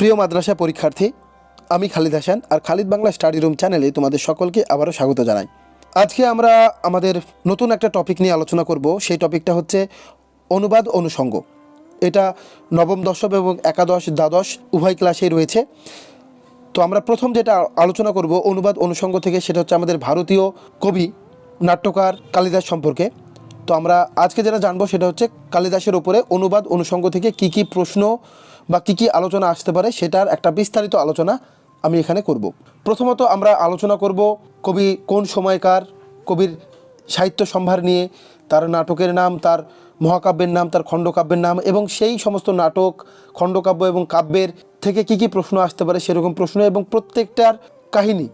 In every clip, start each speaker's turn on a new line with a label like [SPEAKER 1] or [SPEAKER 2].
[SPEAKER 1] প্রিয় মাদ্রাসা পরীক্ষার্থী, আমি খালিদ হাসান আর খালিদ বাংলা স্টাডি রুম চ্যানেলে তোমাদের সকলকে আবারও স্বাগত জানাই। আজকে আমরা আমাদের নতুন একটা টপিক নিয়ে আলোচনা করব, সেই টপিকটা হচ্ছে অনুবাদ অনুষঙ্গ। এটা নবম দশম এবং একাদশ দ্বাদশ উভয় ক্লাসেই রয়েছে। তো আমরা প্রথম যেটা আলোচনা করব অনুবাদ অনুষঙ্গ থেকে, সেটা হচ্ছে আমাদের ভারতীয় কবি, নাট্যকার কালিদাস সম্পর্কে। তো আমরা আজকে যেটা জানব সেটা হচ্ছে কালিদাসের ওপরে অনুবাদ অনুষঙ্গ থেকে কি কি প্রশ্ন বা কি কি আলোচনা আসতে পারে সেটার একটা বিস্তারিত আলোচনা আমি এখানে করব। প্রথমত আমরা আলোচনা করব কবি কোন সময়কার, কবির সাহিত্য সম্ভার নিয়ে, তার নাটকের নাম, তার মহাকাব্যের নাম, তার খণ্ডকাব্যের নাম এবং সেই সমস্ত নাটক, খণ্ডকাব্য এবং কাব্যের থেকে কি কি প্রশ্ন আসতে পারে সেরকম প্রশ্ন এবং প্রত্যেকটার কাহিনী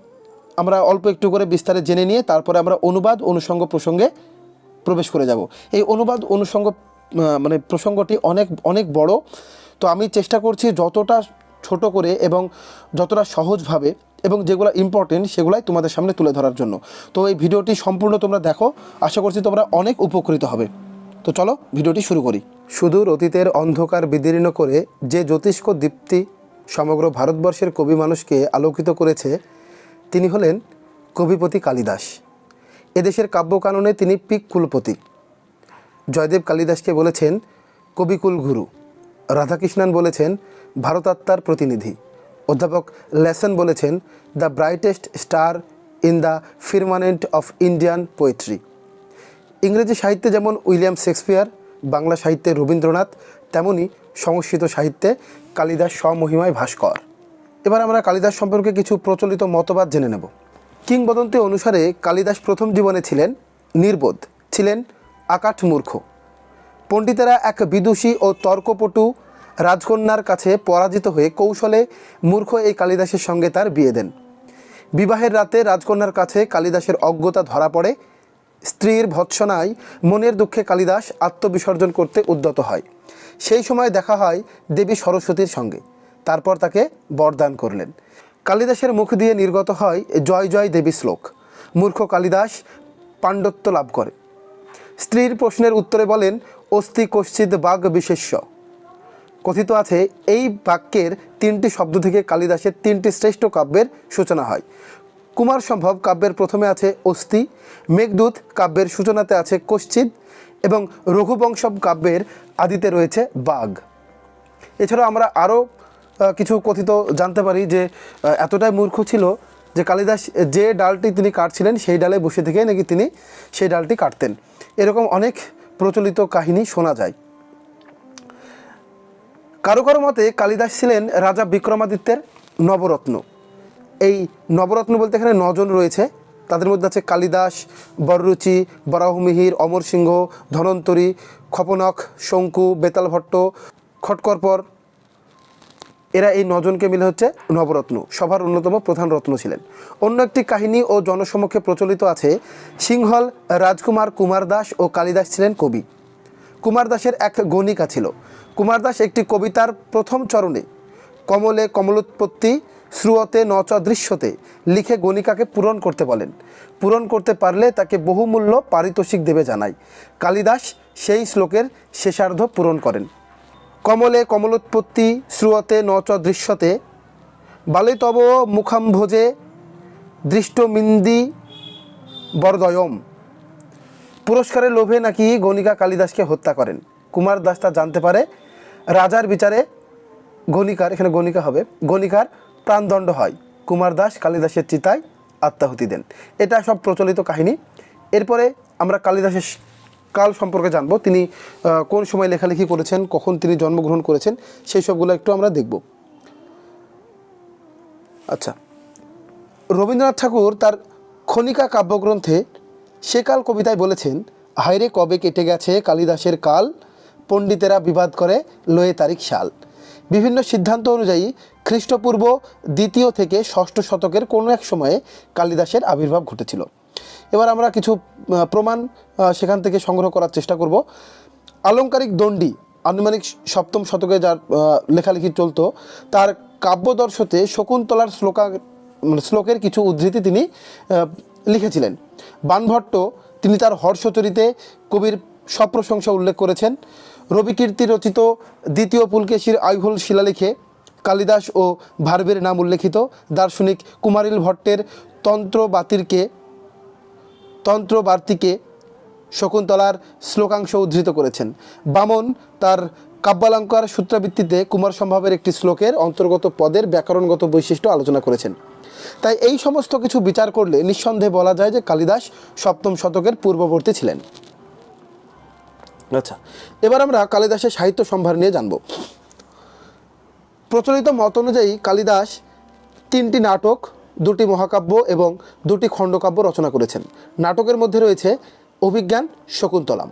[SPEAKER 1] আমরা অল্প একটু করে বিস্তারে জেনে নিয়ে তারপরে আমরা অনুবাদ, অনুষঙ্গ প্রসঙ্গে প্রবেশ করে যাব। এই অনুবাদ, অনুষঙ্গ মানে প্রসঙ্গটি অনেক অনেক বড়। তো আমি চেষ্টা করছি যতটা ছোট করে এবং যতটা সহজভাবে এবং যেগুলো ইম্পর্টেন্ট সেগুলাই তোমাদের সামনে তুলে ধরার জন্য। তো এই ভিডিওটি সম্পূর্ণ তোমরা দেখো। আশা করছি তোমরা অনেক উপকৃত হবে। তো চলো ভিডিওটি শুরু করি। সুদূর অতীতের অন্ধকার বিদীর্ণ করে যে জ্যোতিষ্ক দীপ্তি সমগ্র ভারতবর্ষের কবি মানুষকে আলোকিত করেছে, তিনি হলেন কবিপতি কালিদাস। এদেশের কাব্যকাননে তিনি পিক কুলপতি। জয়দেব কালিদাসকে বলেছেন, কবিকুল গুরু। রাধাকৃষ্ণন বলেছেন, ভারতাত্মার প্রতিনিধি অধ্যাপক লেসন বলেছেন, the brightest star in the firmament of Indian poetry ইংরেজি সাহিত্যে যেমন উইলিয়াম শেক্সপিয়ার, বাংলা সাহিত্যে রবীন্দ্রনাথ, তেমনি সংস্কৃত সাহিত্যে কালিদাস স্বমহিমায় ভাস্কর। এবার আমরা কালিদাস সম্পর্কে কিছু প্রচলিত মতবাদ জেনে নেব। কিংবদন্তি অনুসারে কালিদাস প্রথম জীবনে ছিলেন নির্বোধ, ছিলেন আকাঠ মূর্খ পণ্ডিতেরা এক বিদুষী ও তর্কপটু রাজকন্যার কাছে পরাজিত হয়ে কৌশলে মূর্খ এই কালিদাসের সঙ্গে তার বিয়ে দেন। বিবাহের রাতে রাজকন্যার কাছে কালিদাসের অজ্ঞতা ধরা পড়ে। স্ত্রীর ভৎসনায় মনের দুঃখে কালিদাস আত্মবিসর্জন করতে উদ্যত হয়। সেই সময় দেখা হয় দেবী সরস্বতীর সঙ্গে। তারপর তাকে বরদান করলেন। কালিদাসের মুখ দিয়ে নির্গত হয় জয় জয় দেবী শ্লোক। মূর্খ কালিদাস পাণ্ডত্য লাভ করে। স্ত্রীর প্রশ্নের উত্তরে বলেন, অস্থি কশ্চিত বাঘ বিশেষ্য। কথিত আছে, এই বাক্যের তিনটি শব্দ থেকে কালিদাসের তিনটি শ্রেষ্ঠ কাব্যের সূচনা হয়। কুমার সম্ভব কাব্যের প্রথমে আছে অস্থি, মেঘদূত কাব্যের সূচনাতে আছে কশ্চিত এবং রঘুবংশম কাব্যের আদিতে রয়েছে বাঘ। এছাড়া আমরা আরও কিছু কথিত জানতে পারি যে এতটাই মূর্খ ছিল যে কালিদাস যে ডালটি তিনি কাটছিলেন, সেই ডালে বসে থেকে নাকি তিনি সেই ডালটি কাটতেন। এরকম অনেক প্রচলিত কাহিনী শোনা যায়। কারও কারও মতে কালিদাস ছিলেন রাজা বিক্রমাদিত্যের নবরত্ন। এই নবরত্ন বলতে এখানে নজন রয়েছে। তাদের মধ্যে আছে কালিদাস, বররুচি, বরাহমিহির অমর সিংহ ধনন্তরী, খপনক, শঙ্কু বেতাল ভট্ট খটকরপর এরা এই নজনকে মিলে হচ্ছে নবরত্ন, সভার অন্যতম প্রধান রত্ন ছিলেন। অন্য একটি কাহিনী ও জনসমক্ষে প্রচলিত আছে, সিংহল, রাজকুমার কুমার দাস ও কালিদাস ছিলেন কবি। কুমার দাসের এক গণিকা ছিল। কুমার দাস একটি কবিতার প্রথম চরণে, কমলে কমলোৎপত্তি শ্রুয়তে নচ দৃশ্যতে লিখে গণিকাকে পূরণ করতে বলেন। পূরণ করতে পারলে তাকে বহুমূল্য পারিতোষিক দেবে জানায়। কালিদাস সেই শ্লোকের শেষার্ধ পূরণ করেন। কমলে কমলোৎপত্তি শ্রুয়তে নচ দৃশ্যতে বালে তব মুখাম্ভোজে দৃষ্টমিন্দি বরদয়ম। পুরস্কারের লোভে নাকি গণিকা কালিদাসকে হত্যা করেন। কুমার দাস তা জানতে পারে, রাজার বিচারে গণিকার, এখানে গণিকা হবে, গণিকার প্রাণদণ্ড হয়। কুমার দাস কালিদাসের চিতায় আত্মাহুতি দেন। এটা সব প্রচলিত কাহিনী। এরপরে আমরা কালিদাসের কাল সম্পর্কে জানব তিনি কোন সময় লেখালেখি করেছেন, কখন তিনি জন্মগ্রহণ করেছেন, সেই সবগুলো একটু আমরা দেখব। আচ্ছা। রবীন্দ্রনাথ ঠাকুর তার খনিকা কাব্যগ্রন্থে সেকাল কবিতায় বলেছেন, হায়রে কবে কেটে গেছে কালিদাসের কাল, পণ্ডিতেরা বিবাদ করে লয়ে তারিখ সাল বিভিন্ন সিদ্ধান্ত অনুযায়ী খ্রিস্টপূর্ব দ্বিতীয় থেকে ষষ্ঠ শতকের কোনো এক সময়ে কালিদাসের আবির্ভাব ঘটেছিল। এবার আমরা কিছু প্রমাণ সেখান থেকে সংগ্রহ করার চেষ্টা করব। আলংকারিক দণ্ডি, আনুমানিক সপ্তম শতকে যার লেখালেখি চলতো, তার কাব্যদর্শতে শকুন্তলার শ্লোকা মানে শ্লোকের কিছু উদ্ধৃতি তিনি লিখেছিলেন। বানভট্ট, তিনি তার হর্ষচরিতে কবির সপ্রশংসা উল্লেখ করেছেন। রবিকীর্তি রচিত দ্বিতীয় পুলকেশীর আইহোল শিলালেখে কালিদাস ও ভার্বের নাম উল্লেখিত। দার্শনিক কুমারিল ভট্টের তন্ত্র বাতিরকে তন্ত্রবার্তিকে শকুন্তলার শ্লোকাংশ উদ্ধৃত করেছেন। বামন তার কাব্যালঙ্কার সূত্রাবৃত্তিতে কুমার সম্ভবের একটি শ্লোকের অন্তর্গত পদের ব্যাকরণগত বৈশিষ্ট্য আলোচনা করেছেন। তাই এই সমস্ত কিছু বিচার করলে নিঃসন্দেহে বলা যায় যে কালিদাস সপ্তম শতকের পূর্ববর্তী ছিলেন। আচ্ছা এবার আমরা কালিদাসের সাহিত্য সম্ভার নিয়ে জানব। প্রচলিত মত অনুযায়ী কালিদাস তিনটি নাটক দুটি মহাকাব্য এবং দুটি খণ্ডকাব্য রচনা করেছেন। নাটকের মধ্যে রয়েছে অভিজ্ঞান শকুন্তলাম।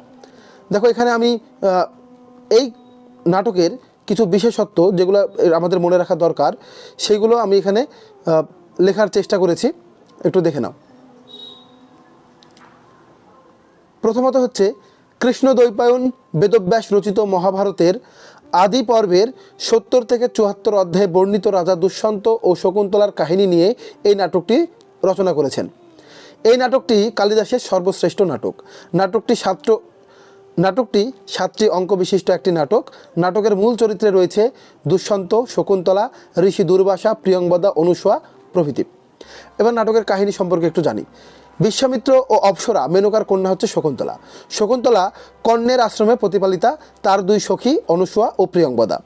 [SPEAKER 1] দেখো, এখানে আমি এই নাটকের কিছু বিশেষত্ব যেগুলো আমাদের মনে রাখা দরকার, সেগুলো আমি এখানে লেখার চেষ্টা করেছি। একটু দেখে নাও। প্রথমত হচ্ছে কৃষ্ণ দ্বৈপায়ন বেদব্যাস রচিত মহাভারতের আদি পর্বের সত্তর থেকে চুয়াত্তর অধ্যায়ে বর্ণিত রাজা দুষ্যন্ত ও শকুন্তলার কাহিনী নিয়ে এই নাটকটি রচনা করেছেন। এই নাটকটি কালিদাসের সর্বশ্রেষ্ঠ নাটক। নাটকটি সাত নাটকটি সাতটি অঙ্ক বিশিষ্ট একটি নাটক। নাটকের মূল চরিত্রে রয়েছে দুষ্যন্ত, শকুন্তলা, ঋষি দুর্বাসা প্রিয়ংবদা অনুসোয়া প্রভৃতি। এবার নাটকের কাহিনী সম্পর্কে একটু জানি। বিশ্বামিত্র ও অপ্সরা, মেনকার কন্যা হচ্ছে শকুন্তলা। শকুন্তলা কর্ণের আশ্রমে প্রতিপালিতা, তার দুই সখী অনুসুয়া ও প্রিয়ংবদা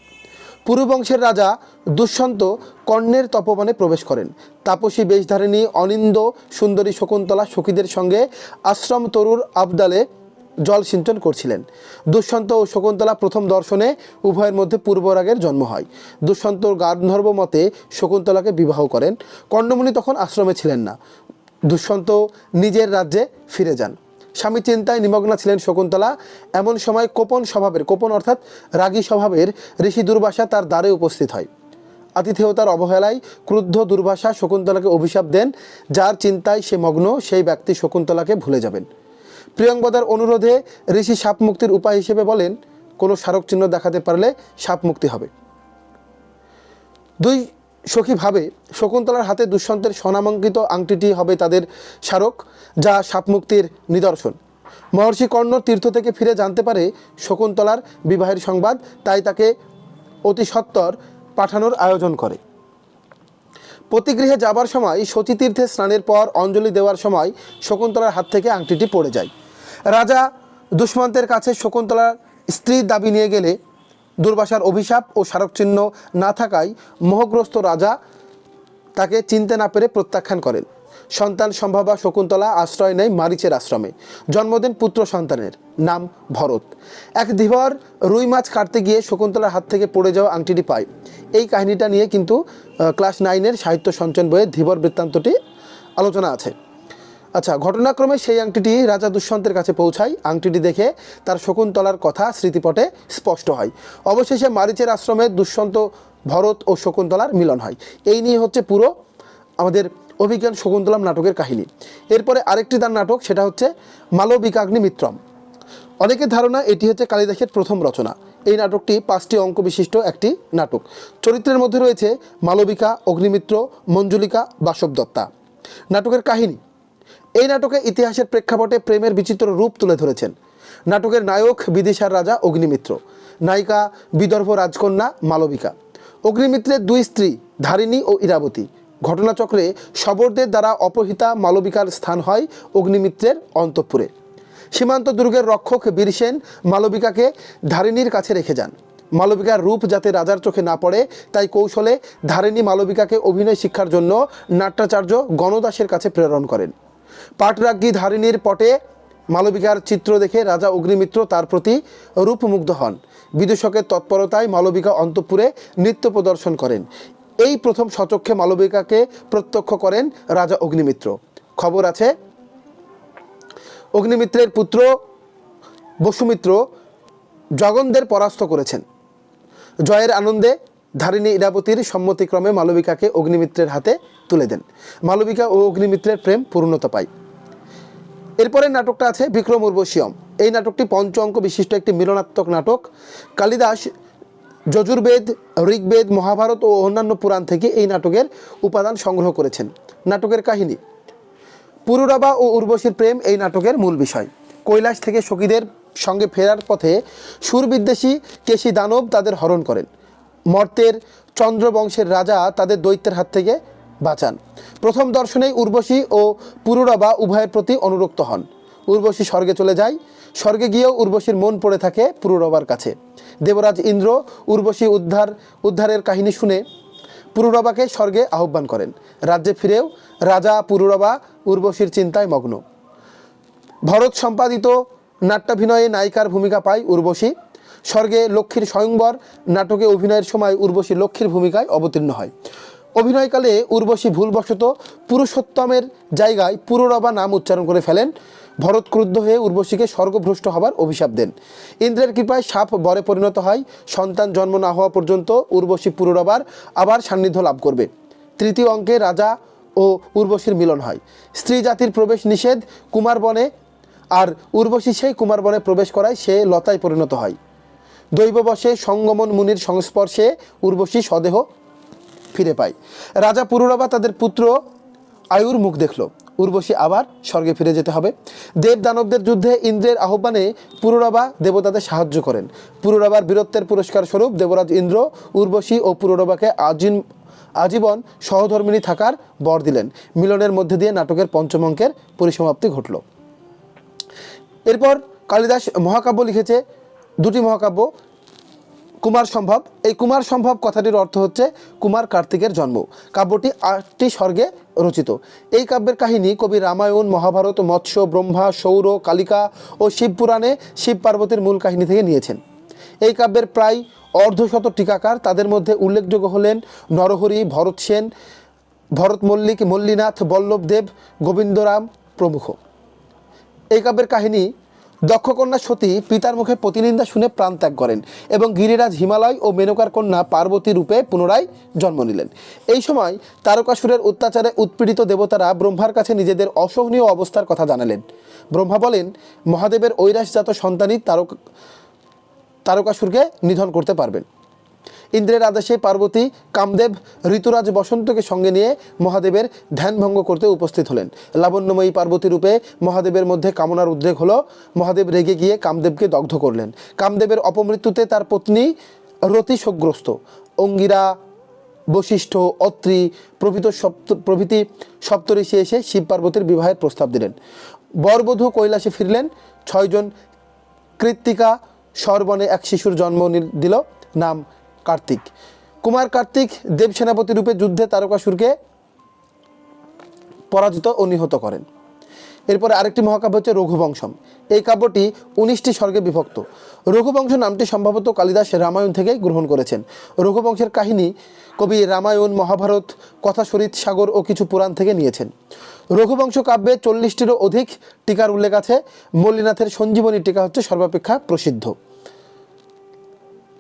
[SPEAKER 1] পুরুবংশের রাজা দুষ্যন্ত কর্ণের তপবনে প্রবেশ করেন। তাপসী বেশধারিণী অনিন্দ সুন্দরী শকুন্তলা সখীদের সঙ্গে আশ্রম তরুর আবদালে জল সিঞ্চন করছিলেন। দুষ্যন্ত ও শকুন্তলা প্রথম দর্শনে উভয়ের মধ্যে পূর্বরাগের জন্ম হয়। দুষ্যন্ত গান্ধর্ব মতে শকুন্তলাকে বিবাহ করেন। কর্ণমুনি তখন আশ্রমে ছিলেন না। দুষ্যন্ত নিজের রাজ্যে ফিরে যান। স্বামী চিন্তায় নিমগ্না ছিলেন শকুন্তলা। এমন সময় কোপন স্বভাবের, কোপন অর্থাৎ রাগী স্বভাবের ঋষি দুর্বাসা তার দ্বারে উপস্থিত হয়। আতিথেয়তার অবহেলায় ক্রুদ্ধ দুর্বাসা শকুন্তলাকে অভিশাপ দেন, যার চিন্তায় সে মগ্ন, সেই ব্যক্তি শকুন্তলাকে ভুলে যাবেন। প্রিয়ঙ্বদার অনুরোধে ঋষি সাপ মুক্তির উপায় হিসেবে বলেন, কোনো স্মারক চিহ্ন দেখাতে পারলে সাপ মুক্তি হবে। দুই সখী ভাবে শকুন্তলার হাতে দুষ্যন্তের স্বনামাঙ্কিত আংটিটি হবে তাদের স্মারক, যা সাপমুক্তির নিদর্শন। মহর্ষি কর্ণ তীর্থ থেকে ফিরে জানতে পারে শকুন্তলার বিবাহের সংবাদ, তাই তাকে অতি সত্বর পাঠানোর আয়োজন করে। প্রতিগৃহে যাবার সময় সতীতীর্থে স্নানের পর অঞ্জলি দেওয়ার সময় শকুন্তলার হাত থেকে আংটিটি পড়ে যায়। রাজা দুষ্মন্তের কাছে শকুন্তলার স্ত্রীর দাবি নিয়ে গেলে দুর্বাসার অভিশাপ ও স্মারকচিহ্ন না থাকায় মোহগ্রস্ত রাজা তাকে চিনতে না পেরে প্রত্যাখ্যান করেন। সন্তান সম্ভাবা শকুন্তলা আশ্রয় নেয় মারিচের আশ্রমে। জন্মদিন পুত্র সন্তানের, নাম ভরত। এক ধীবর রুই মাছ কাটতে গিয়ে শকুন্তলার হাত থেকে পড়ে যাওয়া আংটিটি পায়। এই কাহিনীটা নিয়ে কিন্তু ক্লাস নাইনের সাহিত্য সঞ্চন বইয়ে ধীবর বৃত্তান্তটি আলোচনা আছে। আচ্ছা ঘটনাক্রমে সেই আংটিটি রাজা দুষ্যন্তের কাছে পৌঁছায়। আংটিটি দেখে তার শকুন্তলার কথা স্মৃতিপটে স্পষ্ট হয়। অবশেষে মারিচের আশ্রমে দুষ্যন্ত, ভরত ও শকুন্তলার মিলন হয়। এই নিয়ে হচ্ছে পুরো আমাদের অভিজ্ঞান শকুন্তলাম নাটকের কাহিনী। এরপরে আরেকটি তার নাটক, সেটা হচ্ছে মালবিকাগ্নি মিত্রম। অনেকের ধারণা এটি হচ্ছে কালিদাসের প্রথম রচনা। এই নাটকটি পাঁচটি অঙ্ক বিশিষ্ট একটি নাটক। চরিত্রের মধ্যে রয়েছে মালবিকা, অগ্নিমিত্র, মঞ্জুলিকা বাসব দত্তা নাটকের কাহিনী। এই নাটকে ইতিহাসের প্রেক্ষাপটে প্রেমের বিচিত্র রূপ তুলে ধরেছেন। নাটকের নায়ক, বিদিশার রাজা, অগ্নিমিত্র। নায়িকা, বিদর্ভ রাজকন্যা, মালবিকা। অগ্নিমিত্রের দুই স্ত্রী, ধারিণী ও ইরাবতী। ঘটনাচক্রে শবরদের দ্বারা অপহৃতা মালবিকার স্থান হয় অগ্নিমিত্রের অন্তঃপুরে। সীমান্ত দুর্গের রক্ষক বীরসেন মালবিকাকে ধারিণীর কাছে রেখে যান। মালবিকার রূপ যাতে রাজার চোখে না পড়ে, তাই কৌশলে ধারিণী মালবিকাকে অভিনয় শিক্ষার জন্য নাট্যাচার্য গণদাসের কাছে প্রেরণ করেন। পাটরাজ্ঞী ধারিণীর পটে মালবিকার চিত্র দেখে রাজা অগ্নিমিত্র তার প্রতি রূপমুগ্ধ হন। বিদূষকের তৎপরতায় মালবিকা অন্তঃপুরে নৃত্য প্রদর্শন করেন। এই প্রথম সচক্ষে মালবিকাকে প্রত্যক্ষ করেন রাজা অগ্নিমিত্র। খবর আছে, অগ্নিমিত্রের পুত্র বসুমিত্র জগনদের পরাস্ত করেছেন। জয়ের আনন্দে ধারিণী ইরাবতীর সম্মতিক্রমে মালবিকাকে অগ্নিমিত্রের হাতে তুলে দেন। মালবিকা ও অগ্নিমিত্রের প্রেম পূর্ণতা পায়। এরপরে নাটকটা আছে বিক্রম উর্বশিয়ম এই নাটকটি পঞ্চ অঙ্ক বিশিষ্ট একটি মিলনাত্মক নাটক। কালিদাস, যজুর্বেদ, ঋগ্বেদ, মহাভারত ও অন্যান্য পুরাণ থেকে এই নাটকের উপাদান সংগ্রহ করেছেন। নাটকের কাহিনী। পুরুরাবা ও উর্বশীর প্রেম এই নাটকের মূল বিষয়। কৈলাস থেকে সখীদের সঙ্গে ফেরার পথে সুরবিদ্বেষী কেশী দানব তাদের হরণ করেন। মর্তের চন্দ্রবংশের রাজা তাদের দৈত্যের হাত থেকে বাঁচান। প্রথম দর্শনেই উর্বশী ও পুরুরবা উভয়ের প্রতি অনুরক্ত হন। উর্বশী স্বর্গে চলে যায়, স্বর্গে গিয়েও উর্বশীর মন পড়ে থাকে পুরুরবার কাছে। দেবরাজ ইন্দ্র উর্বশী উদ্ধার, উদ্ধারের কাহিনী শুনে পুরুরবাকে স্বর্গে আহ্বান করেন। রাজ্যে ফিরেও রাজা, পুরুরবা উর্বশীর চিন্তায় মগ্ন। ভরত সম্পাদিত নাট্যাভিনয়ে নায়িকার ভূমিকা পায় উর্বশী। স্বর্গে লক্ষ্মীর স্বয়ংবর নাটকে অভিনয়ের সময় উর্বশী লক্ষ্মীর ভূমিকায় অবতীর্ণ হয়। অভিনয়কালে উর্বশী ভুলবশত পুরুষোত্তমের জায়গায় পুররবা নাম উচ্চারণ করে ফেলেন। ভরত ক্রুদ্ধ হয়ে উর্বশীকে স্বর্গভ্রষ্ট হবার অভিশাপ দেন। ইন্দ্রের কৃপায় সাপ বরে পরিণত হয়। সন্তান জন্ম না হওয়া পর্যন্ত উর্বশী পুররবার আবার সান্নিধ্য লাভ করবে। তৃতীয় অঙ্কে রাজা ও উর্বশীর মিলন হয়। স্ত্রী জাতির প্রবেশ নিষেধ, কুমার বনে আর উর্বশী সেই কুমার বনে প্রবেশ করায় সে লতায় পরিণত হয়। দৈববশে সঙ্গমন মুনির সংস্পর্শে উর্বশী স্বদেহ ফিরে পায়। রাজা পুরুরাবা তাদের পুত্র আয়ুর মুখ দেখল। উর্বশী আবার স্বর্গে ফিরে যেতে হবে। দেব দানবদের যুদ্ধে ইন্দ্রের আহ্বানে পুরুরবা দেবতাদের সাহায্য করেন। পুরুরবার বীরত্বের পুরস্কার স্বরূপ দেবরাজ ইন্দ্র, উর্বশী ও পুরুরবাকে আজীন আজীবন সহধর্মিনী থাকার বর দিলেন। মিলনের মধ্যে দিয়ে নাটকের পঞ্চম অঙ্কের পরিসমাপ্তি ঘটল। এরপর কালিদাস মহাকাব্য লিখেছে। দুটি মহাকাব্য কুমার সম্ভব। এই কুমার সম্ভব কথাটির অর্থ হচ্ছে কুমার কার্তিকের জন্ম। কাব্যটি আটটি স্বর্গে রচিত। এই কাব্যের কাহিনী কবি রামায়ণ, মহাভারত, মৎস্য, ব্রহ্মা, সৌর, কালিকা ও শিবপুরাণে শিব পার্বতীর মূল কাহিনী থেকে নিয়েছেন। এই কাব্যের প্রায় অর্ধশত টিকাকার তাদের মধ্যে উল্লেখযোগ্য হলেন নরহরি, ভরত সেন, ভরত মল্লিক, মল্লীনাথ, বল্লভদেব, গোবিন্দরাম প্রমুখ। এই কাব্যের কাহিনী দক্ষকন্যা সতী পিতার মুখে প্রতিনিন্দা শুনে প্রাণ ত্যাগ করেন এবং গিরিরাজ হিমালয় ও মেনকার কন্যা পার্বতী রূপে পুনরায় জন্ম নিলেন। এই সময় তারকাসুরের অত্যাচারে উৎপীড়িত দেবতারা ব্রহ্মার কাছে নিজেদের অসহনীয় অবস্থার কথা জানালেন। ব্রহ্মা বলেন, মহাদেবের ঐরাসজাত সন্তানই তারক, তারকাসুরকে নিধন করতে পারবেন। ইন্দ্রের আদেশে পার্বতী কামদেব, ঋতুরাজ বসন্তকে সঙ্গে নিয়ে মহাদেবের ধ্যানভঙ্গ করতে উপস্থিত হলেন। লাবণ্যময়ী পার্বতী রূপে মহাদেবের মধ্যে কামনার উদ্রেক হলো, মহাদেব রেগে গিয়ে কামদেবকে দগ্ধ করলেন। কামদেবের অপমৃত্যুতে তার পত্নী রতি শোকগ্রস্ত অঙ্গিরা, বশিষ্ঠ, অত্রি, প্রভৃত সপ্ত, প্রভৃতি সপ্তঋষি এসে শিব পার্বতীর বিবাহের প্রস্তাব দিলেন। বরবধূ কৈলাসে ফিরলেন, ছয়জন কৃত্তিকা সর্বনে এক শিশুর জন্ম দিল নাম কার্তিক। কুমার কার্তিক দেব সেনাপতি রূপে যুদ্ধে তারকাসুরকে পরাজিত ও নিহত করেন। এরপরে আরেকটি মহাকাব্য হচ্ছে রঘুবংশম। এই কাব্যটি উনিশটি স্বর্গে বিভক্ত। রঘুবংশ নামটি সম্ভবত কালিদাস রামায়ণ থেকেই গ্রহণ করেছেন। রঘুবংশের কাহিনী কবি রামায়ণ, মহাভারত কথা সরিত সাগর ও কিছু পুরাণ থেকে নিয়েছেন। রঘুবংশ কাব্যে চল্লিশটিরও অধিক টিকার উল্লেখ আছে। মল্লীনাথের সঞ্জীবনী টিকা হচ্ছে সর্বাপেক্ষা প্রসিদ্ধ।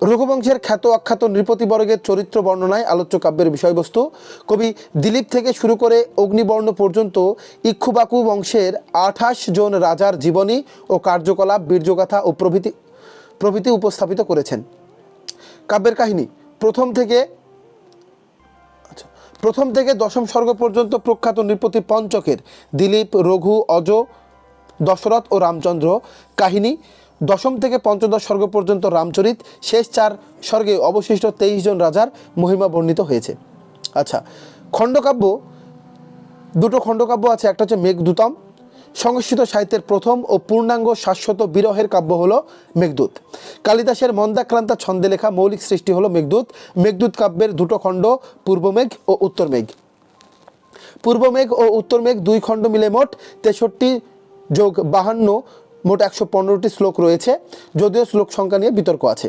[SPEAKER 1] রঘুবংশের খ্যাত অখ্যাত নৃপতিবর্গের চরিত্র বর্ণনায় আলোচ্য কাব্যের বিষয়বস্তু। কবি দিলীপ থেকে শুরু করে অগ্নিবর্ণ পর্যন্ত ইক্ষুবাকু বংশের আঠাশ জন রাজার জীবনী ও কার্যকলাপ, বীর্যগাথা ও প্রভৃতি প্রভৃতি উপস্থাপিত করেছেন। কাব্যের কাহিনী, প্রথম থেকে আচ্ছা প্রথম থেকে দশম স্বর্গ পর্যন্ত প্রখ্যাত নৃপতি পঞ্চকের দিলীপ, রঘু, অজ, দশরথ ও রামচন্দ্র। কাহিনী দশম থেকে পঞ্চদশ স্বর্গ পর্যন্ত রামচরিত, শেষ চার স্বর্গে অবশিষ্ট তেইশ জন রাজার মহিমা বর্ণিত হয়েছে। আচ্ছা খণ্ডকাব্য, দুটো খণ্ডকাব্য আছে, একটা হচ্ছে মেঘদূতম। সংস্কৃত সাহিত্যের প্রথম ও পূর্ণাঙ্গ শাশ্বত বিরহের কাব্য হলো মেঘদূত। কালিদাসের মন্দাক্রান্তা ছন্দে লেখা মৌলিক সৃষ্টি হলো মেঘদূত। মেঘদূত কাব্যের দুটো খণ্ড পূর্বমেঘ ও উত্তর মেঘ। পূর্ব মেঘ ও উত্তর মেঘ দুই খণ্ড মিলে মোট তেষট্টি যোগ বাহান্ন মোট একশো পনেরোটি শ্লোক রয়েছে, যদিও শ্লোক সংখ্যা নিয়ে বিতর্ক আছে।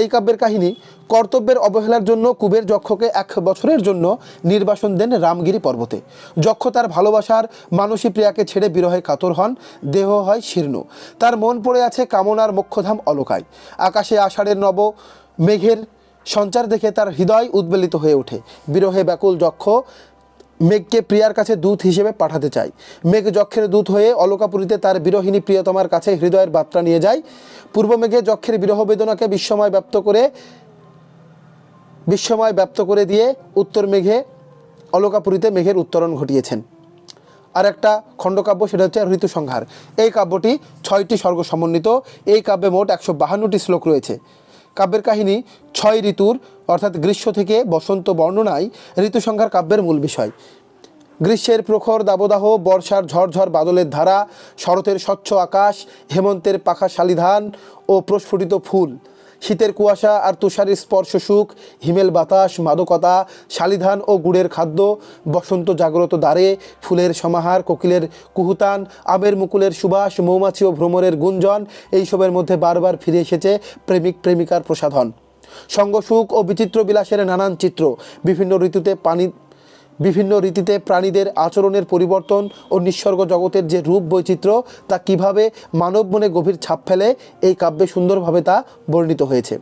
[SPEAKER 1] এই কাব্যের কাহিনী, কর্তব্যের অবহেলার জন্য কুবের যক্ষকে এক বছরের জন্য নির্বাসন দেন রামগিরি পর্বতে। যক্ষ তার ভালোবাসার মানসী প্রিয়াকে ছেড়ে বিরহে কাতর হন, দেহ হয় শীর্ণ। তার মন পড়ে আছে কামনার মোক্ষধাম অলকায়। আকাশে আষাঢ়ের নব মেঘের সঞ্চার দেখে তার হৃদয় উদ্বেলিত হয়ে ওঠে। বিরহে ব্যাকুল যক্ষ মেঘকে প্রিয়ার কাছে দূত হিসেবে পাঠাতে চায়। মেঘ যক্ষের দূত হয়ে অলকাপুরীতে তার বিরহিনী প্রিয়তমার কাছে হৃদয়ের বার্তা নিয়ে যায়। পূর্ব মেঘে যক্ষের বিরহ বেদনাকে বিশ্বময় ব্যপ্ত করে বিশ্বময় ব্যপ্ত করে দিয়ে উত্তর মেঘে, অলকাপুরীতে মেঘের উত্তরণ ঘটিয়েছেন। আর একটা খণ্ডকাব্য সেটা হচ্ছে ঋতু সংহার। এই কাব্যটি ছয়টি স্বর্গ সমন্বিত, এই কাব্যে মোট একশো বাহান্নটি শ্লোক রয়েছে। কাব্যের কাহিনী ছয় ঋতুর, অর্থাৎ গ্রীষ্ম থেকে বসন্ত বর্ণনায় ঋতু সংখ্যার কাব্যের মূল বিষয়। গ্রীষ্মের প্রখর দাবদাহ, বর্ষার ঝড়ঝড় বাদলের ধারা, শরতের স্বচ্ছ আকাশ, হেমন্তের পাখা শালিধান ও প্রস্ফুটিত ফুল। শীতের কুয়াশা আর তুষারের স্পর্শ সুখ, হিমেল বাতাস, মাদকতা, শালিধান ও গুড়ের খাদ্য, বসন্ত জাগ্রত দ্বারে, ফুলের সমাহার, কোকিলের কুহুতান, আমের মুকুলের সুবাস, মৌমাছি ও ভ্রমরের গুঞ্জন, এইসবের মধ্যে বারবার ফিরে এসেছে প্রেমিক প্রেমিকার প্রসাধন। সঙ্গসুখ ও বিচিত্র বিলাসের নানান চিত্র, বিভিন্ন ঋতুতে পানি বিভিন্ন রীতিতে প্রাণীদের আচরণের পরিবর্তন ও নিঃসর্গ জগতের যে রূপ বৈচিত্র্য, তা কীভাবে মানব মনে গভীর ছাপ ফেলে, এই কাব্যে সুন্দরভাবে তা বর্ণিত হয়েছে।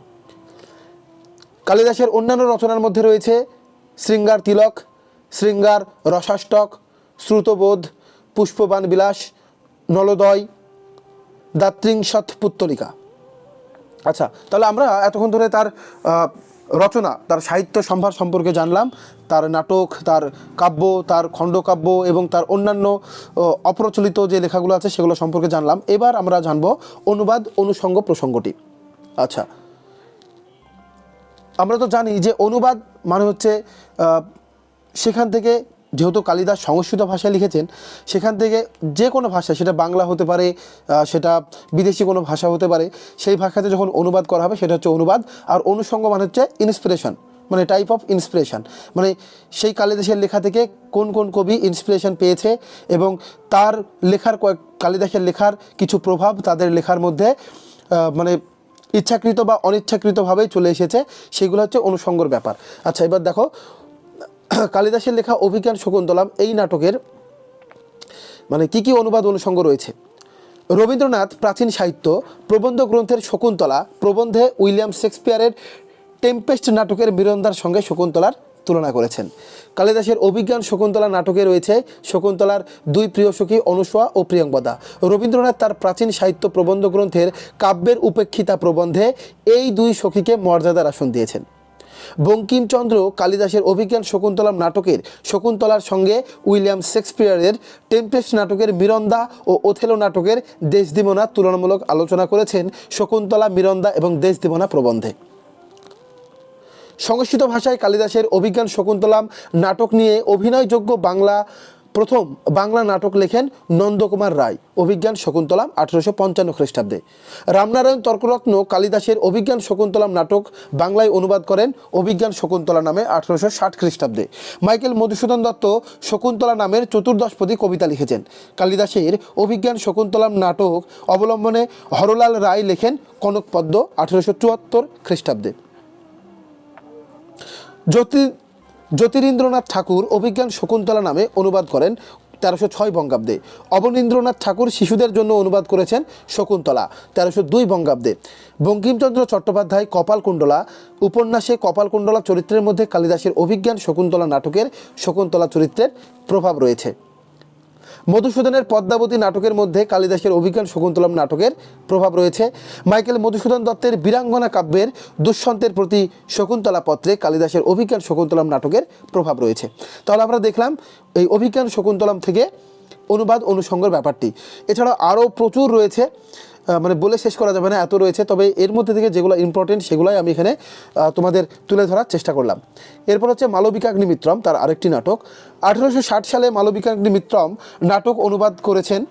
[SPEAKER 1] কালিদাসের অন্যান্য রচনার মধ্যে রয়েছে শৃঙ্গার তিলক, শৃঙ্গার রসাষ্টক, শ্রুতবোধ, পুষ্পবান বিলাস, নলোদয় দাত্রিংসৎ পুত্তলিকা। আচ্ছা তাহলে আমরা এতক্ষণ ধরে তার রচনা, তার সাহিত্য সম্ভার সম্পর্কে জানলাম, তার নাটক, তার কাব্য, তার খণ্ডকাব্য এবং তার অন্যান্য অপ্রচলিত যে লেখাগুলো আছে সেগুলো সম্পর্কে জানলাম। এবার আমরা জানব অনুবাদ অনুষঙ্গ প্রসঙ্গটি। আচ্ছা আমরা তো জানি যে অনুবাদ মানে হচ্ছে সেখান থেকে যেহেতু কালিদাস সংস্কৃত ভাষায় লিখেছেন, সেখান থেকে যে কোনো ভাষা সেটা বাংলা হতে পারে সেটা বিদেশি কোনো ভাষা হতে পারে, সেই ভাষাতে যখন অনুবাদ করা হবে, সেটা হচ্ছে অনুবাদ, আর অনুষঙ্গ মানে হচ্ছে ইন্সপিরেশন মানে টাইপ অফ ইন্সপিরেশন মানে সেই কালিদাসের লেখা থেকে কোন কোন কবি ইন্সপিরেশন পেয়েছে এবং তার লেখার কয়েক, কালিদাসের লেখার কিছু প্রভাব তাদের লেখার মধ্যে মানে ইচ্ছাকৃত বা অনিচ্ছাকৃতভাবেই চলে এসেছে, সেগুলো হচ্ছে অনুষঙ্গর ব্যাপার। আচ্ছা এবার দেখো কালিদাসের লেখা অভিজ্ঞান শকুন্তলাম এই নাটকের মানে কি কি অনুবাদ অনুষঙ্গ রয়েছে? রবীন্দ্রনাথ, প্রাচীন সাহিত্য, প্রবন্ধ গ্রন্থের শকুন্তলা, প্রবন্ধে উইলিয়াম শেক্সপিয়ারের টেম্পেস্ট নাটকের বীরন্দার সঙ্গে শকুন্তলার তুলনা করেছেন। কালিদাসের অভিজ্ঞান শকুন্তলা নাটকে রয়েছে শকুন্তলার দুই প্রিয় সখী অনুসোয়া ও প্রিয়ঙ্বদা রবীন্দ্রনাথ তার প্রাচীন সাহিত্য প্রবন্ধ গ্রন্থের কাব্যের উপেক্ষিতা প্রবন্ধে এই দুই সখীকে মর্যাদার আসন দিয়েছেন। বঙ্কিমচন্দ্র কালিদাসের অভিজ্ঞান শকুন্তলাম নাটকের, শকুন্তলার সঙ্গে উইলিয়াম শেক্সপিয়ারের টেম্পেস্ট নাটকের মিরন্দা ও ওথেলো নাটকের দেশদিমনা তুলনামূলক আলোচনা করেছেন শকুন্তলা, মিরন্দা এবং দেশদিমনা প্রবন্ধে। সংস্কৃত ভাষায় কালিদাসের অভিজ্ঞান শকুন্তলাম নাটক নিয়ে অভিনয়যোগ্য বাংলা প্রথম বাংলা নাটক লেখেন নন্দকুমার রায়, অভিজ্ঞান শকুন্তলাম আঠেরোশো পঞ্চান্ন খ্রিস্টাব্দে। রামনারায়ণ তর্করত্ন কালিদাসের অভিজ্ঞান শকুন্তলাম নাটক বাংলায় অনুবাদ করেন অভিজ্ঞান শকুন্তলা নামে আঠেরোশো ষাট খ্রিস্টাব্দে। মাইকেল মধুসূদন দত্ত শকুন্তলা নামের চতুর্দশপদী কবিতা লিখেছেন। কালিদাসের অভিজ্ঞান শকুন্তলাম নাটক অবলম্বনে হরলাল রায় লেখেন কনকপদ্ম আঠেরোশো চুয়াত্তর খ্রিস্টাব্দে। জ্যোতি জ্যোতিরিন্দ্রনাথ ঠাকুর অভিজ্ঞান শকুন্তলা নামে অনুবাদ করেন তেরোশো ছয় বঙ্গাব্দে। অবনীন্দ্রনাথ ঠাকুর শিশুদের জন্য অনুবাদ করেছেন শকুন্তলা, তেরোশো দুই বঙ্গাব্দে। বঙ্কিমচন্দ্র চট্টোপাধ্যায় কপালকুণ্ডলা উপন্যাসে কপালকুণ্ডলা চরিত্রের মধ্যে কালিদাসের অভিজ্ঞান শকুন্তলা নাটকের শকুন্তলা চরিত্রের প্রভাব রয়েছে। মধুসূদনের পদ্মাবতী নাটকের মধ্যে কালিদাসের অভিজ্ঞান শকুন্তলম নাটকের প্রভাব রয়েছে। মাইকেল মধুসূদন দত্তের বীরাঙ্গনা কাব্যের দুঃসন্তের প্রতি শকুন্তলা পত্রে কালিদাসের অভিজ্ঞান শকুন্তলম নাটকের প্রভাব রয়েছে। তাহলে আমরা দেখলাম, এই অভিজ্ঞান শকুন্তলম থেকে অনুবাদ অনুষঙ্গর ব্যাপারটি। এছাড়া আরও প্রচুর রয়েছে। মানে বলে শেষ করা যাবে না, এত রয়েছে। তবে এর মধ্যে থেকে যেগুলো ইম্পর্টেন্ট সেগুলোই আমি এখানে তোমাদের তুলে ধরার চেষ্টা করলাম। এরপর হচ্ছে মালবিকাগ্নি মিত্রম, তার আরেকটি নাটক। আঠেরোশো ষাট সালে মালবিকাগ্নি মিত্রম নাটক অনুবাদ করেছেন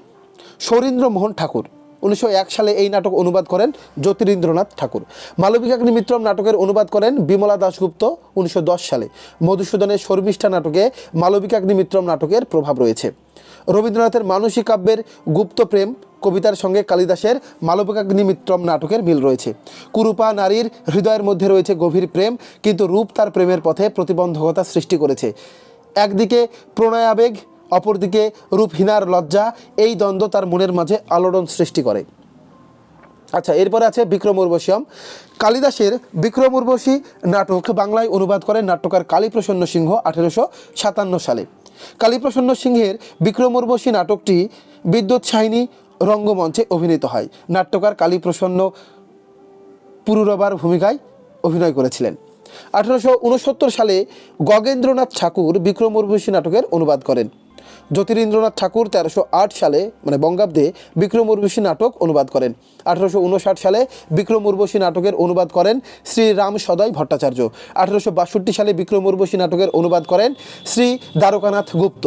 [SPEAKER 1] সৌরীন্দ্র মোহন ঠাকুর। উনিশশো এক সালে এই নাটক অনুবাদ করেন জ্যোতিরীন্দ্রনাথ ঠাকুর। মালবিকাগ্নি মিত্রম নাটকের অনুবাদ করেন বিমলা দাশগুপ্ত উনিশশো দশ সালে। মধুসূদনের শর্মিষ্ঠা নাটকে মালবিকাগ্নি মিত্রম নাটকের প্রভাব রয়েছে। রবীন্দ্রনাথের মানসিক কাব্যের গুপ্ত প্রেম কবিতার সঙ্গে কালিদাসের মালবিকাগ্নি মিত্রম নাটকের মিল রয়েছে। কুরুপা নারীর হৃদয়ের মধ্যে রয়েছে গভীর প্রেম, কিন্তু রূপ তার প্রেমের পথে প্রতিবন্ধকতা সৃষ্টি করেছে। একদিকে প্রণয়াবেগ অপরদিকে রূপহীনার লজ্জা, এই দ্বন্দ্ব তার মনের মাঝে আলোড়ন সৃষ্টি করে। আচ্ছা এরপরে আছে বিক্রম উর্বশীয়ম কালিদাসের বিক্রম উর্বশী নাটক বাংলায় অনুবাদ করেন নাট্যকার কালীপ্রসন্ন সিংহ আঠেরোশো সাতান্ন সালে। কালীপ্রসন্ন সিংহের বিক্রম উর্বশী নাটকটি বিদ্যুৎ সাহিনী রঙ্গমঞ্চে অভিনীত হয়। নাট্যকার কালীপ্রসন্ন পুরুরবার ভূমিকায় অভিনয় করেছিলেন। আঠারোশো উনসত্তর সালে গগেন্দ্রনাথ ঠাকুর বিক্রম উর্বশী নাটকের অনুবাদ করেন। জ্যোতিরিন্দ্রনাথ ঠাকুর তেরোশো আট সালে মানে বঙ্গাব্দে বিক্রম উর্বশী নাটক অনুবাদ করেন। আঠারোশো উনষাট সালে বিক্রম উর্বশী নাটকের অনুবাদ করেন শ্রী রাম সদয় ভট্টাচার্য। আঠারোশো বাষট্টি সালে বিক্রম উর্বশী নাটকের অনুবাদ করেন শ্রী দ্বারকানাথ গুপ্ত।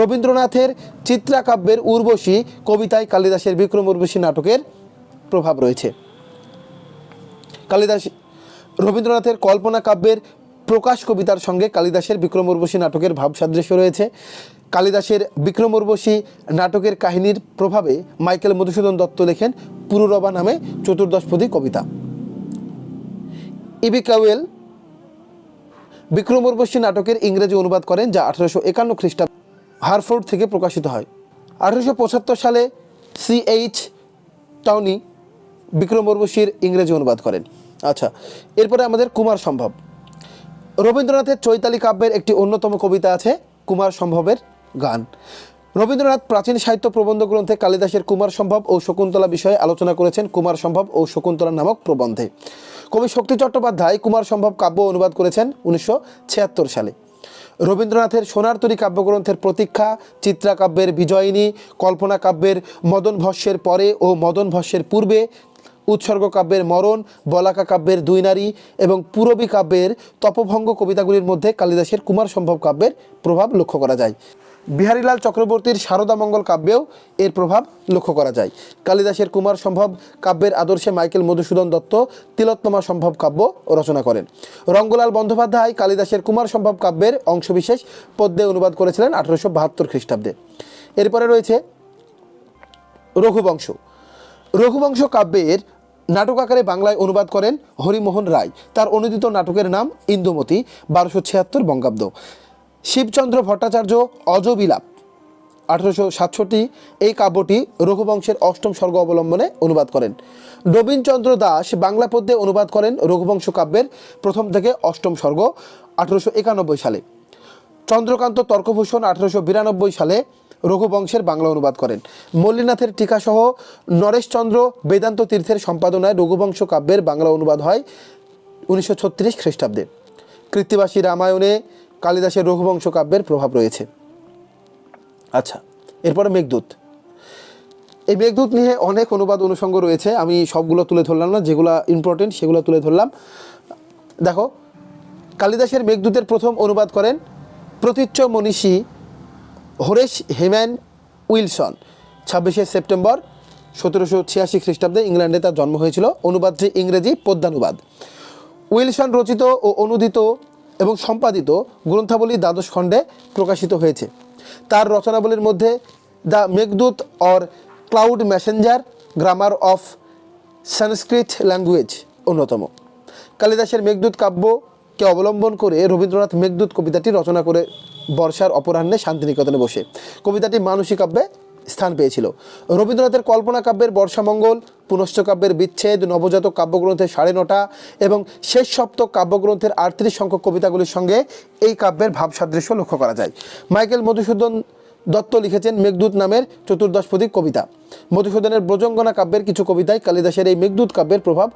[SPEAKER 1] রবীন্দ্রনাথের চিত্রাকাব্যের উর্বশী কবিতায় কালিদাসের বিক্রম উর্বশী নাটকের প্রভাব রয়েছে। কালিদাস রবীন্দ্রনাথের কল্পনা কাব্যের প্রকাশ কবিতার সঙ্গে কালিদাসের বিক্রম উর্বশী নাটকের ভাবসাদৃশ্য রয়েছে। কালিদাসের বিক্রম উর্বশী নাটকের কাহিনীর প্রভাবে মাইকেল মধুসূদন দত্ত লেখেন পুরুরবা নামে চতুর্দশপদী কবিতা। E B Cowell Vikram Urvashi নাটকের ইংরেজি অনুবাদ করেন যা আঠারোশো একান্ন খ্রিস্টাব্দ হারফোর্ড থেকে প্রকাশিত হয়। আঠেরোশো পঁচাত্তর সালে সি এইচ টাউনি বিক্রম উর্বশীর ইংরেজি অনুবাদ করেন। আচ্ছা এরপরে আমাদের কুমার সম্ভব। রবীন্দ্রনাথের চৈতালি কাব্যের একটি অন্যতম কবিতা আছে, কুমার সম্ভবের গান। রবীন্দ্রনাথ প্রাচীন সাহিত্য প্রবন্ধ গ্রন্থে কালিদাসের কুমার সম্ভব ও শকুন্তলা বিষয়ে আলোচনা করেছেন কুমার সম্ভব ও শকুন্তলা নামক প্রবন্ধে। কবি শক্তি চট্টোপাধ্যায় কুমার সম্ভব কাব্য অনুবাদ করেছেন উনিশশো ছিয়াত্তর সালে। রবীন্দ্রনাথের সোনার তরী কাব্যগ্রন্থের প্রতীক্ষা, চিত্রাকাব্যের বিজয়িনী কল্পনা কাব্যের মদন ভস্যের পরে ও মদন ভস্যের পূর্বে উৎসর্গ কাব্যের মরণ বলাকা কাব্যের দুই নারী এবং পূরবী কাব্যের তপভঙ্গ কবিতাগুলির মধ্যে কালিদাসের কুমার সম্ভব কাব্যের প্রভাব লক্ষ্য করা যায়। বিহারীলাল চক্রবর্তীর শারদামঙ্গল কাব্যেও এর প্রভাব লক্ষ্য করা যায়। কালিদাসের কুমার সম্ভব কাব্যের আদর্শে মাইকেল মধুসূদন দত্ত তিলোত্তমা সম্ভব কাব্য রচনা করেন। রঙ্গলাল বন্দ্যোপাধ্যায় কালিদাসের কুমার সম্ভব কাব্যের অংশবিশেষ পদ্মে অনুবাদ করেছিলেন আঠারোশো বাহাত্তর খ্রিস্টাব্দে। এরপরে রয়েছে রঘুবংশ। রঘুবংশ কাব্যের নাটক আকারে বাংলায় অনুবাদ করেন হরিমোহন রায়। তার অনুদিত নাটকের নাম ইন্দুমতি, বারোশো ছিয়াত্তর বঙ্গাব্দ। শিবচন্দ্র ভট্টাচার্য অজবিলাপ আঠারোশো সাতষট্টি এই কাব্যটি রঘুবংশের অষ্টম স্বর্গ অবলম্বনে অনুবাদ করেন। নবীনচন্দ্র দাস বাংলা পদ্যে অনুবাদ করেন রঘুবংশ কাব্যের প্রথম থেকে অষ্টম স্বর্গ, আঠারোশো একানব্বই সালে। চন্দ্রকান্ত তর্কভূষণ, আঠারোশো বিরানব্বই সালে রঘুবংশের বাংলা অনুবাদ করেন। মল্লিনাথের টিকাসহ নরেশচন্দ্র বেদান্ত তীর্থের সম্পাদনায় রঘুবংশ কাব্যের বাংলা অনুবাদ হয় উনিশশো ছত্রিশ খ্রিস্টাব্দে। কৃত্তিবাসী রামায়ণে কালিদাসের রঘুবংশ কাব্যের প্রভাব রয়েছে। আচ্ছা এরপরে মেঘদূত। এই মেঘদূত নিয়ে অনেক অনুবাদ অনুষঙ্গ রয়েছে, আমি সবগুলো তুলে ধরলাম না, যেগুলো ইম্পর্টেন্ট সেগুলো তুলে ধরলাম। দেখো, কালিদাসের মেঘদূতের প্রথম অনুবাদ করেন প্রতীচ্য মনীষী হরেশ হেম্যান উইলসন। ছাব্বিশে সেপ্টেম্বর সতেরোশো ছিয়াশি খ্রিস্টাব্দে ইংল্যান্ডে তার জন্ম হয়েছিল, অনুবাদটি ইংরেজি পদ্যানুবাদ। উইলসন রচিত ও অনুদিত এবং সম্পাদিত গ্রন্থাবলী দ্বাদশ খণ্ডে প্রকাশিত হয়েছে। তার রচনাবলীর মধ্যে the Meghaduta or cloud messenger grammar of Sanskrit language অন্যতম। কালিদাসের মেঘদূত কাব্যকে অবলম্বন করে রবীন্দ্রনাথ মেঘদূত কবিতাটি রচনা করে বর্ষার অপরাহ্নে শান্তিনিকেতনে বসে। কবিতাটি মানসিক কাব্যে স্থান পেয়েছিল। রবীন্দ্রনাথের কল্পনা কাব্যের বর্ষামঙ্গল পুনশ্চ কাব্যের বিচ্ছেদ, নবজাতক কাব্যগ্রন্থের সাড়ে নটা এবং শেষ সপ্তক কাব্যগ্রন্থের আটত্রিশ সংখ্যক কবিতাগুলির সঙ্গে এই কাব্যের ভাবসাদৃশ্য লক্ষ্য করা যায়। মাইকেল মধুসূদন দত্ত লিখেছেন মেঘদূত নামের চতুর্দশপদী কবিতা। মধুসূদনের ব্রজঙ্গনা কাব্যের কিছু কবিতায় কালিদাসের এই মেঘদূত কাব্যের প্রভাব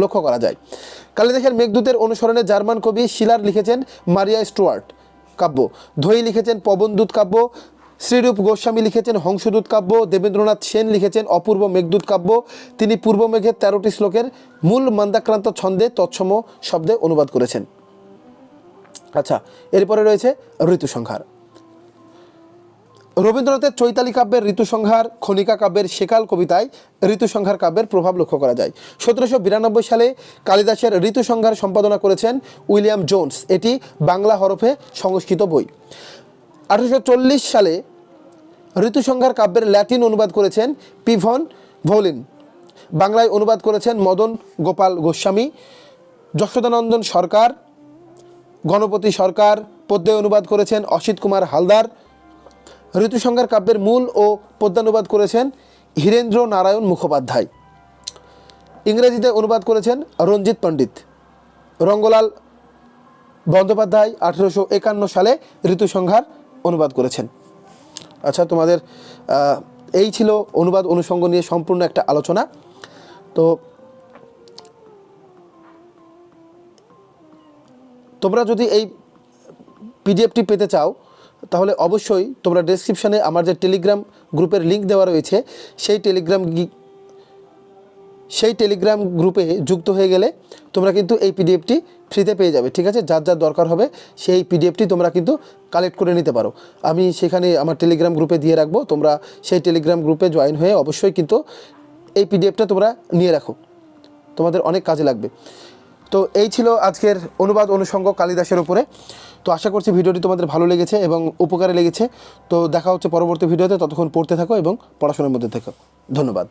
[SPEAKER 1] লক্ষ্য করা যায়। কালিদাসের মেঘদূতের অনুসরণে জার্মান কবি শিলার লিখেছেন মারিয়া স্টুয়ার্ট কাব্য। ধৈ লিখেছেন পবনদূত কাব্য। শ্রীরূপ গোস্বামী লিখেছেন হংসদূত কাব্য, দেবেন্দ্রনাথ সেন লিখেছেন অপূর্ব মেঘদূত কাব্য। তিনি পূর্ব মেঘের তেরোটি শ্লোকের মূল মন্দাক্রান্ত ছন্দে তৎসম শব্দে অনুবাদ করেছেন। আচ্ছা এরপরে রয়েছে ঋতুসংহার। রবীন্দ্রনাথের চৈতালি কাব্যের ঋতুসংহার, খনিকা কাব্যের সেকাল কবিতায় ঋতুসংহার কাব্যের প্রভাব লক্ষ্য করা যায়। সতেরোশো বিরানব্বই সালে কালিদাসের ঋতুসংহার সম্পাদনা করেছেন উইলিয়াম জোন্স। এটি বাংলা হরফে সংস্কৃত বই। আঠারোশো চল্লিশ সালে ঋতুসংহার কাব্যের ল্যাটিন অনুবাদ করেছেন পিভন ভৌলিন। বাংলায় অনুবাদ করেছেন মদন গোপাল গোস্বামী, যশোদানন্দন সরকার, গণপতি সরকার পদ্যে অনুবাদ করেছেন অসিত কুমার হালদার। ঋতুসংহার কাব্যের মূল ও পদ্যানুবাদ করেছেন হীরেন্দ্র নারায়ণ মুখোপাধ্যায়। ইংরেজিতে অনুবাদ করেছেন রঞ্জিত পণ্ডিত। রঙ্গলাল বন্দ্যোপাধ্যায় আঠেরোশো একান্ন সালে ঋতুসংহার অনুবাদ করেছেন। আচ্ছা তোমাদের এই ছিল অনুবাদ অনুষঙ্গ নিয়ে সম্পূর্ণ একটা আলোচনা। তো তোমরা যদি এই পিডিএফটি পেতে চাও, তাহলে অবশ্যই তোমরা ডেসক্রিপশানে আমার যে টেলিগ্রাম গ্রুপের লিঙ্ক দেওয়া রয়েছে, সেই টেলিগ্রাম সেই টেলিগ্রাম গ্রুপে যুক্ত হয়ে গেলে তোমরা কিন্তু এই পিডিএফটি ফ্রিতে পেয়ে যাবে, ঠিক আছে? যার যার দরকার হবে সেই পিডিএফটি তোমরা কিন্তু কালেক্ট করে নিতে পারো। আমি সেখানে আমার টেলিগ্রাম গ্রুপে দিয়ে রাখব, তোমরা সেই টেলিগ্রাম গ্রুপে জয়েন হয়ে অবশ্যই কিন্তু এই পিডিএফটা তোমরা নিয়ে রাখো। তোমাদের অনেক কাজে লাগবে। তো এই ছিল আজকের অনুবাদ অনুষঙ্গ কালিদাসের উপরে। তো আশা করছি ভিডিওটি তোমাদের ভালো লেগেছে এবং উপকারে লেগেছে। তো দেখা হচ্ছে পরবর্তী ভিডিওতে, ততক্ষণ পড়তে থাকো এবং পড়াশোনার মধ্যে থেকো। ধন্যবাদ।